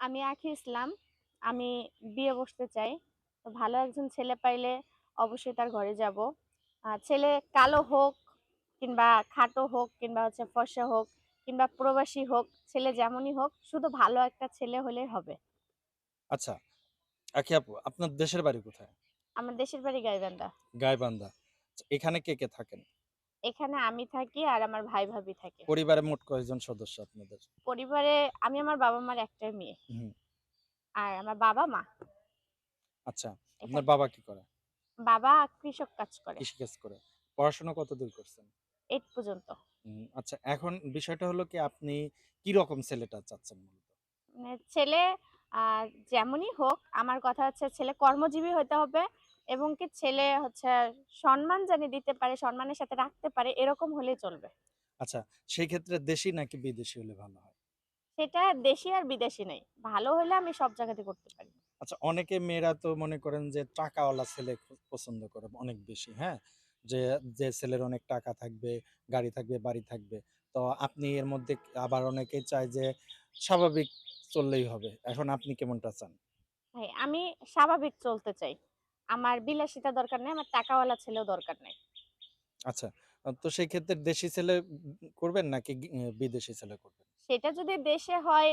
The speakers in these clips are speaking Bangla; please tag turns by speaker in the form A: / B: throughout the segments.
A: আমি আখি ইসলাম আমি বিয়ে বসতে চাই। তো ভালো একজন ছেলে পাইলে অবশ্যই তার ঘরে যাব। ছেলে কালো হোক কিংবা খাটো হোক কিংবা হচ্ছে ফর্সা হোক কিংবা প্রবাসী হোক ছেলে যেমনই হোক শুধু ভালো একটা ছেলে হলেই হবে।
B: আচ্ছা আখি আপু আপনার দেশের বাড়ি কোথায়?
A: আমার দেশের বাড়ি গাইবান্ধা।
B: গাইবান্ধা। এখানে কে কে থাকেন?
A: এখানে আমি থাকি আর আমার ভাই ভাবি থাকে।
B: পরিবারে মোট কয়জন সদস্য আপনাদের?
A: পরিবারে আমি আমার বাবা মার একটাই মেয়ে আর আমার বাবা মা।
B: আচ্ছা আপনার বাবা কি করে?
A: বাবা কৃষক কাজ করে।
B: কৃষিকাজ করে। পড়াশোনা কত দূর করছেন?
A: এইট পর্যন্ত।
B: আচ্ছা এখন বিষয়টা হলো কি আপনি কি রকম ছেলেটা চাচ্ছেন মূলত?
A: মানে ছেলে যেমনই হোক আমার কথা হচ্ছে ছেলে কর্মজীবী হতে হবে এবং কি ছেলে হচ্ছে সম্মান জানি দিতে পারে সম্মানের সাথে রাখতে পারে এরকম হলেই চলবে।
B: আচ্ছা সেই ক্ষেত্রে দেশি নাকি বিদেশি হলে ভালো হয়?
A: সেটা দেশি আর বিদেশি নেই। ভালো হলে আমি সব জায়গাতে করতে পারি।
B: আচ্ছা অনেকে মেয়েরা তো মনে করেন যে টাকাওয়ালা ছেলে খুব পছন্দ করে অনেক বেশি হ্যাঁ? যে যে ছেলের অনেক টাকা থাকবে গাড়ি থাকবে বাড়ি থাকবে। তো আপনি এর মধ্যে আবার অনেকে চায় যে স্বাভাবিক চললেই হবে। এখন আপনি কেমনটা চান?
A: ভাই আমি স্বাভাবিক চলতে চাই। আমার বিলাসিতা দরকার নেই আমার টাকাওয়ালা ছেলেও দরকার নেই।
B: আচ্ছা তো সেই ক্ষেত্রে দেশি ছেলে করবেন নাকি বিদেশি ছেলে করবেন?
A: সেটা যদি দেশে হয়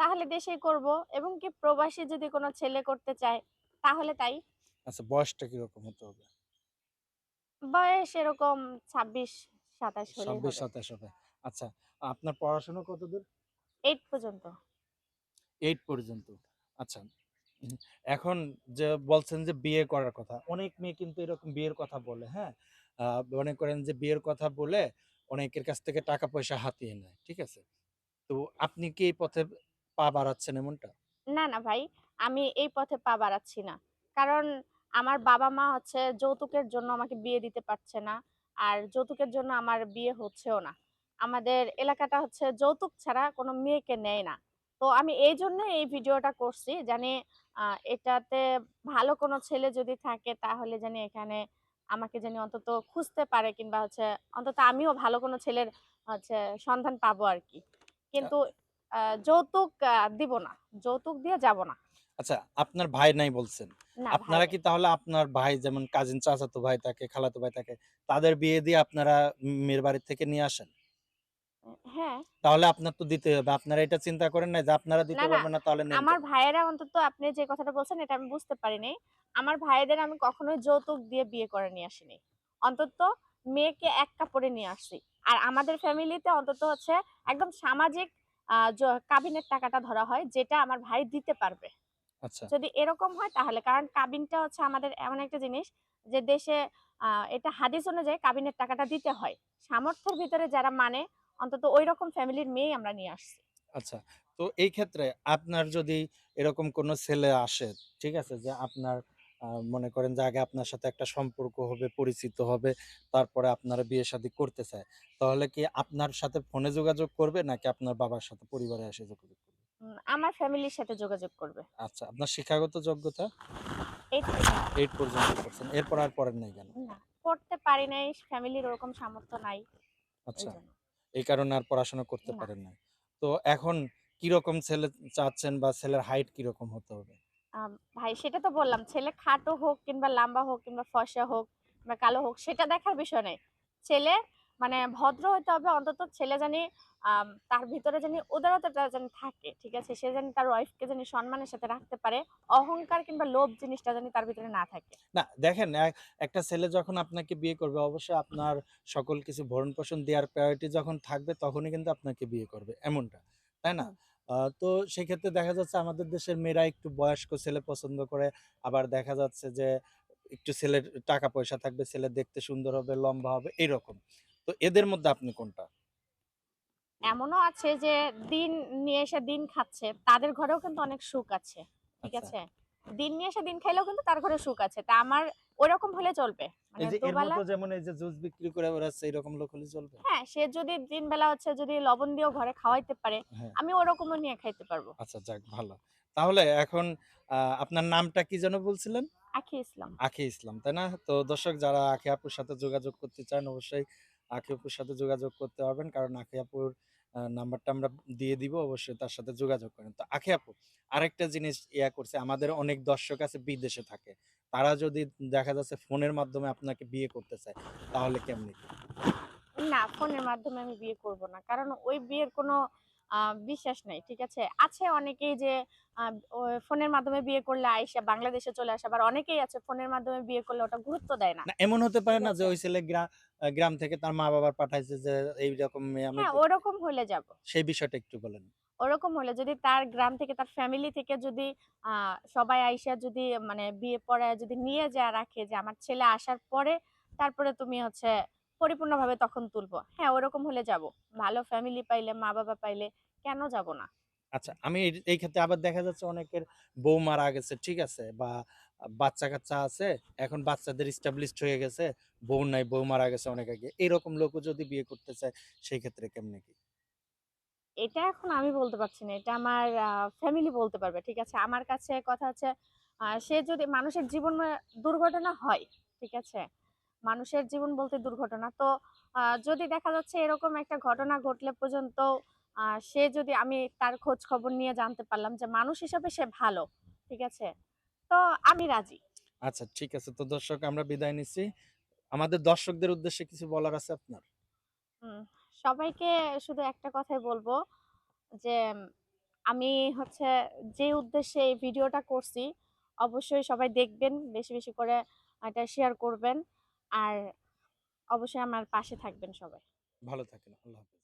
A: তাহলে দেশেই করব এবং কি প্রবাসী যদি কোনো ছেলে করতে চায় তাহলে তাই।
B: আচ্ছা বয়সটা কীরকম হতে হবে?
A: বয়স এরকম ছাব্বিশ সাতাশ হলে
B: ছাব্বিশ সাতাশ হবে। আচ্ছা আপনার পড়াশোনা কত দূর
A: এইট পর্যন্ত।
B: এইট পর্যন্ত। আচ্ছা এখন যে বলছেন যে বিয়ে করার কথা, অনেক মেয়ে কিন্তু এরকম বিয়ের কথা বলে হ্যাঁ? মনে করেন যে বিয়ের কথা বলে অনেকের কাছ থেকে টাকা পয়সা হাতিয়ে নেয়, ঠিক আছে? তো আপনি কি এই পথে পা বাড়াচ্ছেন এমনটা?
A: না না ভাই, আমি এই পথে পা বাড়াচ্ছি না। কারণ আমার বাবা মা হচ্ছে যৌতুকের জন্য আমাকে বিয়ে দিতে পারছে না, আর যৌতুকের জন্য আমার বিয়ে হচ্ছেও না। আমাদের এলাকাটা হচ্ছে যৌতুক ছাড়া কোনো মেয়েকে নেয় না। তো আমি এই জন্য এই ভিডিওটা করছি, জানি এটাতে ভালো কোনো ছেলে যদি থাকে তাহলে জানি এখানে আমাকে জানি অন্তত খুঁজতে পারে কিংবা হচ্ছে অন্তত আমিও ভালো কোনো ছেলের হচ্ছে সন্ধান পাবো আর কি কিন্তু আহ, যৌতুক দিব না যৌতুক দিয়ে যাব না।
B: আচ্ছা আপনার ভাই নাই বলছেন। আপনারা কি তাহলে আপনার ভাই যেমন কাজিন চাচাতো ভাই থাকে খালাতো ভাই থাকে তাদের বিয়ে দিয়ে আপনারা মেয়ের বাড়ি থেকে নিয়ে আসেন?
A: হ্যাঁ।
B: তাহলে আপনার তো দিতে হবে। আপনারা এটা চিন্তা করেন না যে আপনারা দিতে পারবেন না তাহলে
A: আমার ভাইয়েরা অন্তত আপনি যে কথাটা বলছেন এটা আমি বুঝতে পারিনি। আমার ভাইদের আমি কখনোই যৌতুক দিয়ে বিয়ে করে নিয়ে আসিনি। অন্তত মেয়েকে এক কাপড়ে নিয়ে আসছি। আর আমাদের ফ্যামিলিতে অন্তত হচ্ছে একদম সামাজিক কাবিনের টাকাটা ধরা হয় যেটা আমার ভাই দিতে পারবে।
B: আচ্ছা।
A: যদি এরকম হয় তাহলে কারণ কাবিনটা হচ্ছে আমাদের এমন একটা জিনিস যে দেশে এটা হাদিস অনুযায়ী কাবিনের টাকাটা দিতে হয়। সামর্থ্যের ভিতরে যারা মানে অন্তত ওই রকম ফ্যামিলির মেয়ে আমরা নিয়ে আসছি।
B: আচ্ছা তো এই ক্ষেত্রে আপনার যদি এরকম কোনো ছেলে আসে ঠিক আছে? যে আপনার মনে করেন যে আগে আপনার সাথে একটা সম্পর্ক হবে পরিচিত হবে তারপরে আপনারা বিয়ে শাদী করতে চায় তাহলে কি আপনার সাথে ফোনে যোগাযোগ করবে নাকি আপনার বাবার সাথে পরিবারে এসে যোগাযোগ করবে?
A: আমার ফ্যামিলির সাথে যোগাযোগ করবে।
B: আচ্ছা আপনার শিক্ষাগত যোগ্যতা?
A: এই
B: এইট পর্যন্ত করছেন এরপর আর পড়েন নাই কেন?
A: না পড়তে পারি নাই ফ্যামিলির ওরকম সামর্থ্য নাই
B: আচ্ছা। এই কারণে আর পড়াশোনা করতে পারেন না তো এখন কীরকম ছেলে চাচ্ছেন বা ছেলের হাইট কীরকম হতে হবে?
A: ভাই সেটা তো বললাম ছেলে খাটো হোক কিংবা লম্বা হোক কিংবা ফসা হোক বা কালো হোক সেটা দেখার বিষয় নেই। ছেলে মানে ভদ্র হইতে হবে অন্তত ছেলে জানি তার ভিতরে জানি উদারতাটা জানি থাকে ঠিক আছে? সে জানি তার ওয়াইফকে জানি সম্মানের সাথে রাখতে পারে অহংকার কিংবা লোভ জিনিসটা জানি তার ভিতরে না থাকে।
B: না দেখেন একটা ছেলে যখন আপনাকে বিয়ে করবে অবশ্যই আপনার সকল কিছু ভরণ পোষণ দেওয়ার প্রায়োরিটি যখন থাকবে তখনই কিন্তু আপনাকে বিয়ে করবে এমনটা তাই না? তো সেক্ষেত্রে দেখা যাচ্ছে আমাদের দেশের মেয়েরা একটু বয়স্ক ছেলে পছন্দ করে আবার দেখা যাচ্ছে যে একটু ছেলের টাকা পয়সা থাকবে ছেলে দেখতে সুন্দর হবে লম্বা হবে এরকম। তো এদের মধ্যে আপনি কোনটা?
A: এমনও আছে যে দিন নিয়ে এসে দিন খাচ্ছে তাদের ঘরেও কিন্তু অনেক সুখ আছে ঠিক
B: আচ্ছা।
A: আছে? দিন নিয়ে এসে দিন খাইলেও কিন্তু তার ঘরে সুখ আছে তা আমার ওইরকম হলে চলবে মানে
B: এই যে এর
A: দুবেলা
B: যেমন এই যে জুস বিক্রি করে বেড়াচ্ছে এরকম লোক হলে চলবে?
A: হ্যাঁ সে যদি দিন বেলা হচ্ছে যদি লবণ দিয়েও ঘরে খাওয়াইতে পারে
B: হ্যাঁ।
A: আমি ওরকমও নিয়ে খাইতে পারব।
B: আচ্ছা যাক ভালো। তাহলে এখন আপনার নামটা কি যেন বলছিলেন?
A: আখি ইসলাম।
B: আখি ইসলাম তাই না? তো দর্শক যারা আখি আপুর সাথে যোগাযোগ করতে চান অবশ্যই আখি আপুর সাথে যোগাযোগ করতে পারবেন। কারণ আকিয়াপুর নাম্বারটা আমরা দিয়ে দিব, অবশ্যই তার সাথে যোগাযোগ করেন। তো আপু আরেকটা জিনিস ইয়া করছে, আমাদের অনেক দর্শক আছে বিদেশে থাকে। তারা যদি দেখা যাচ্ছে ফোনের মাধ্যমে আপনাকে বিয়ে করতে চায়, তাহলে কেমনি?
A: না, ফোনের মাধ্যমে আমি বিয়ে করব না। কারণ ওই বিয়ের কোনো বিশ্বাস নাই ঠিক আছে? আছে অনেকেই যে ফোনের মাধ্যমে বিয়ে করলে আইসা বাংলাদেশে চলে আসে আবার অনেকেই আছে ফোনের মাধ্যমে বিয়ে করলে ওটা গুরুত্ব দেয় না।
B: এমন হতে পারে না যে ওই ছেলে গ্রাম থেকে তার মা বাবার পাঠাইছে যে এইরকম মেয়ে আমি
A: হ্যাঁ ওরকম হলে যাব।
B: সেই বিষয়টা একটু বলেন।
A: ওরকম হলে যদি তার গ্রাম থেকে তার ফ্যামিলি থেকে যদি আহ, সবাই আইসা যদি মানে বিয়ে পড়ায় যদি নিয়ে যা রাখে যে আমার ছেলে আসার পরে তারপরে তুমি হচ্ছে পরিপূর্ণভাবে তখন তুলবো। হ্যাঁ ওরকম হলে যাব। ভালো ফ্যামিলি পাইলে মা বাবা পাইলে কেন যাব না?
B: আচ্ছা আমি এই- ক্ষেত্রে আবার দেখা যাচ্ছে অনেকের বউ মারা গেছে ঠিক আছে? বা বাচ্চা কাচ্চা আছে এখন বাচ্চাদের স্টাবলিশড হয়ে গেছে বউ নাই বউ মারা গেছে অনেক আগে। এরকম লোকও যদি বিয়ে করতে চায় সেই ক্ষেত্রে কেমনে কি?
A: এটা এখন আমি বলতে পারছি না। এটা আমার ফ্যামিলি বলতে পারবে ঠিক আছে? আমার কাছে কথা হচ্ছে আহ, সে যদি মানুষের জীবন দুর্ঘটনা হয় ঠিক আছে? মানুষের জীবন বলতে দুর্ঘটনা। তো যদি দেখা যাচ্ছে এরকম একটা ঘটনা ঘটলে পর্যন্ত সে যদি আমি তার খোঁজ খবর নিয়ে জানতে পারলাম যে মানুষ হিসাবে সে ভালো ঠিক আছে? তো আমি রাজি।
B: আচ্ছা ঠিক আছে। তো দর্শক আমরা বিদায় নিচ্ছি। আমাদের দর্শকদের উদ্দেশ্যে কিছু বলার আছে আপনার?
A: হুম, সবাইকে শুধু একটা কথাই বলব যে আমি হচ্ছে যে উদ্দেশ্যে এই ভিডিওটা করছি অবশ্যই সবাই দেখবেন বেশি বেশি করে এটা শেয়ার করবেন। আর অবশ্যই আমার পাশে থাকবেন সবাই।
B: ভালো থাকেন আল্লাহ হাফেজ।